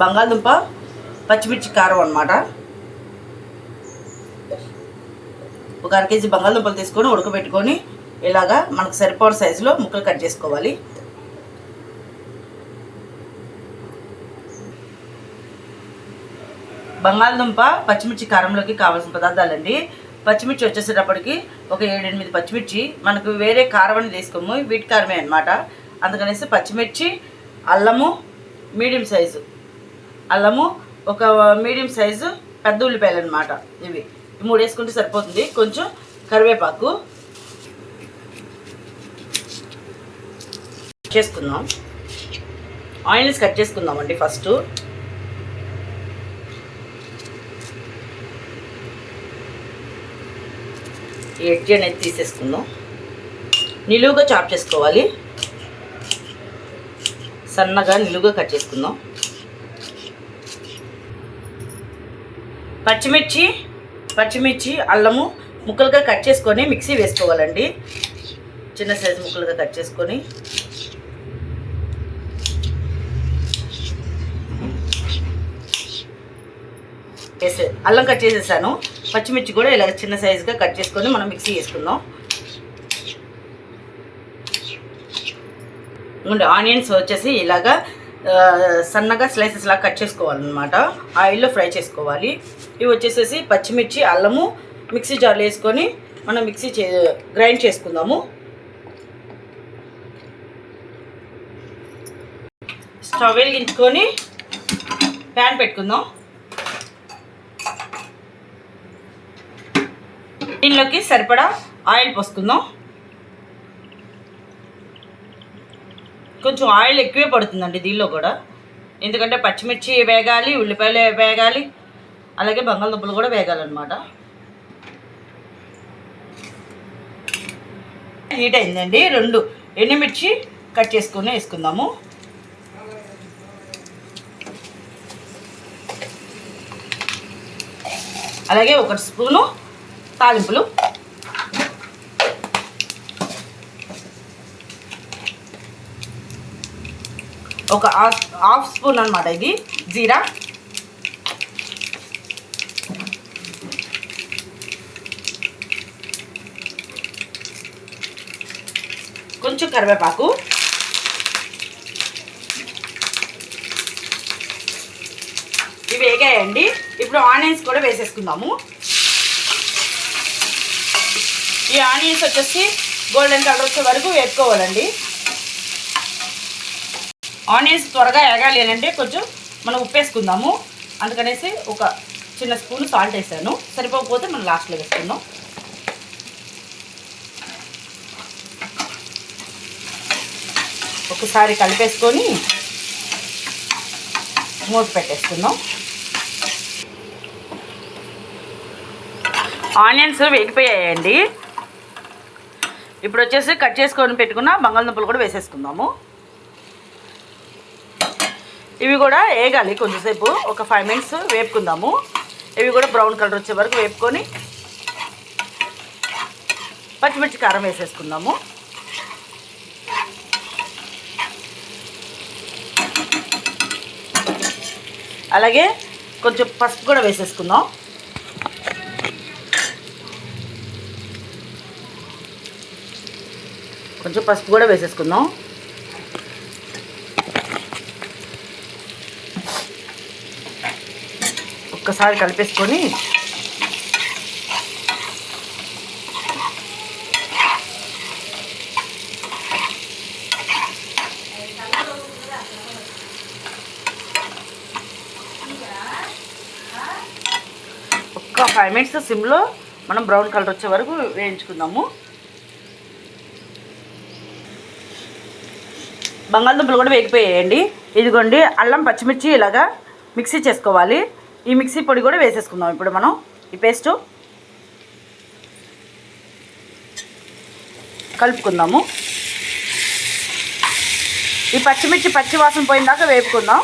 బంగాళదుంప పచ్చిమిర్చి కారం అనమాట ఒక అర కేజీ బంగాళదుంపలు తీసుకొని ఉడకబెట్టుకొని ఇలాగా మనకు సరిపోయిన సైజులో ముక్కలు కట్ చేసుకోవాలి. బంగాళదుంప పచ్చిమిర్చి కారంలోకి కావాల్సిన పదార్థాలండి. పచ్చిమిర్చి వచ్చేసేటప్పటికి ఒక ఏడెనిమిది పచ్చిమిర్చి మనకు వేరే కారం అని తీసుకోము వీటి కారమే అనమాట అందుకనేసి పచ్చిమిర్చి అల్లము మీడియం సైజు. అల్లము ఒక మీడియం సైజు పెద్ద ఉల్లిపాయలు అనమాట ఇవి. మూడు వేసుకుంటే సరిపోతుంది. కొంచెం కరివేపాకు చేసుకుందాం. ఆయిల్స్ కట్ చేసుకుందామండి ఫస్ట్. ఈ ఎడ్జ్ అనేది తీసేసుకుందాం. నిలువుగా చాప్ చేసుకోవాలి. సన్నగా నిలువుగా కట్ చేసుకుందాం. పచ్చిమిర్చి పచ్చిమిర్చి అల్లము ముక్కలుగా కట్ చేసుకొని మిక్సీ వేసుకోవాలండి. చిన్న సైజు ముక్కలుగా కట్ చేసుకొని. వేసే అల్లం కట్ చేసేసాను. పచ్చిమిర్చి కూడా ఇలా చిన్న సైజుగా కట్ చేసుకొని మనం మిక్సీ వేసుకుందాం. ఇదిగోండి ఆనియన్స్ వచ్చేసి ఇలాగా సన్నగా స్లైసెస్ లాగా కట్ చేసుకోవాలన్నమాట. ఆయిల్లో ఫ్రై చేసుకోవాలి. ఇవి వచ్చేసేసి పచ్చిమిర్చి అల్లము మిక్సీ జార్లో వేసుకొని మనం మిక్సీ చే గ్రైండ్ చేసుకుందాము. స్టవ్ వెలిగించుకొని ప్యాన్ పెట్టుకుందాం. దీనిలోకి సరిపడా ఆయిల్ పోసుకుందాం. కొంచెం ఆయిల్ ఎక్కువే పడుతుందండి దీనిలో కూడా. ఎందుకంటే పచ్చిమిర్చి వేగాలి ఉల్లిపాయలు వేగాలి అలాగే బంగాళదుంపలు కూడా వేగాలన్నమాట. హీట్ అయిందండి. రెండు ఎండుమిర్చి కట్ చేసుకుని వేసుకుందాము. అలాగే ఒక స్పూను తాలింపులు. ఒక హాఫ్ స్పూన్ అనమాట ఇది జీరా. కొంచెం కరివేపాకు. ఇవి వేగాయండి. ఇప్పుడు ఆనియన్స్ కూడా వేసేసుకుందాము. ఈ ఆనియన్స్ వచ్చేసి గోల్డెన్ కలర్ వచ్చే వరకు వేపుకోవాలండి. ఆనియన్స్ త్వరగా ఎగాలి అని అంటే కొంచెం మనం ఉప్పు వేసుకుందాము అందుకనేసి ఒక చిన్న స్పూన్ సాల్ట్ వేసాను. సరిపోకపోతే మనం లాస్ట్లో వేసుకుందాం. ఒకసారి కలిపేసుకొని మూత పెట్టేసుకుందాం. ఆనియన్స్ వేగిపోయాయండి. ఇప్పుడు వచ్చేసి కట్ చేసుకొని పెట్టుకున్న బంగాళదుంపలు కూడా వేసేసుకుందాము. ఇవి కూడా వేగాలి కొంచెంసేపు ఒక ఫైవ్ మినిట్స్ వేపుకుందాము. ఇవి కూడా బ్రౌన్ కలర్ వచ్చే వరకు వేపుకొని పచ్చిమిర్చి కారం వేసేసుకుందాము. అలాగే కొంచెం పసుపు కూడా వేసేసుకుందాం. కొంచెం పసుపు కూడా వేసేసుకుందాం. ఒక్కసారి కలిపేసుకొని ఒక్క ఫైవ్ మినిట్స్ సిమ్లో మనం బ్రౌన్ కలర్ వచ్చే వరకు వేయించుకుందాము. బంగాళదుంపలు కూడా వేగిపోయాయండి. ఇదిగోండి అల్లం పచ్చిమిర్చి ఇలాగా మిక్సీ చేసుకోవాలి. ఈ మిక్సీ పొడి కూడా వేసేసుకుందాం ఇప్పుడు మనం. ఈ పేస్టు కలుపుకుందాము. ఈ పచ్చిమిర్చి పచ్చి వాసన పోయిన దాకా వేపుకుందాం.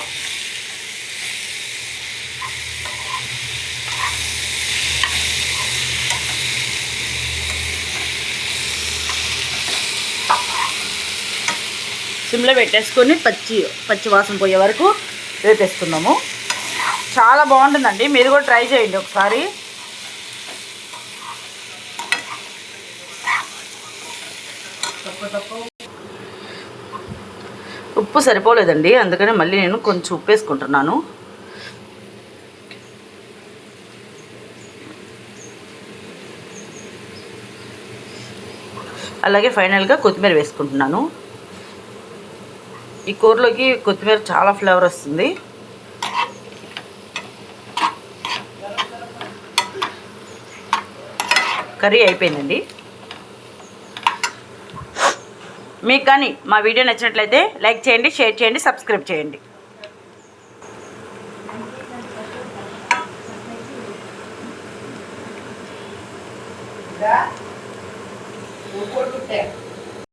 సిమ్లో పెట్టేసుకొని పచ్చి పచ్చి వాసన పోయే వరకు వేపేసుకుందాము. చాలా బాగుంటుందండి. మీరు కూడా ట్రై చేయండి ఒకసారి. ఉప్పు సరిపోలేదండి. అందుకనే మళ్ళీ నేను కొంచెం ఉప్పు వేసుకుంటున్నాను. అలాగే ఫైనల్గా కొత్తిమీర వేసుకుంటున్నాను. ఈ కూరలోకి కొత్తిమీర చాలా ఫ్లేవర్ వస్తుంది. కర్రీ అయిపోయిందండి మీకు కానీ మా వీడియో నచ్చినట్లయితే లైక్ చేయండి షేర్ చేయండి సబ్స్క్రైబ్ చేయండి Yeah.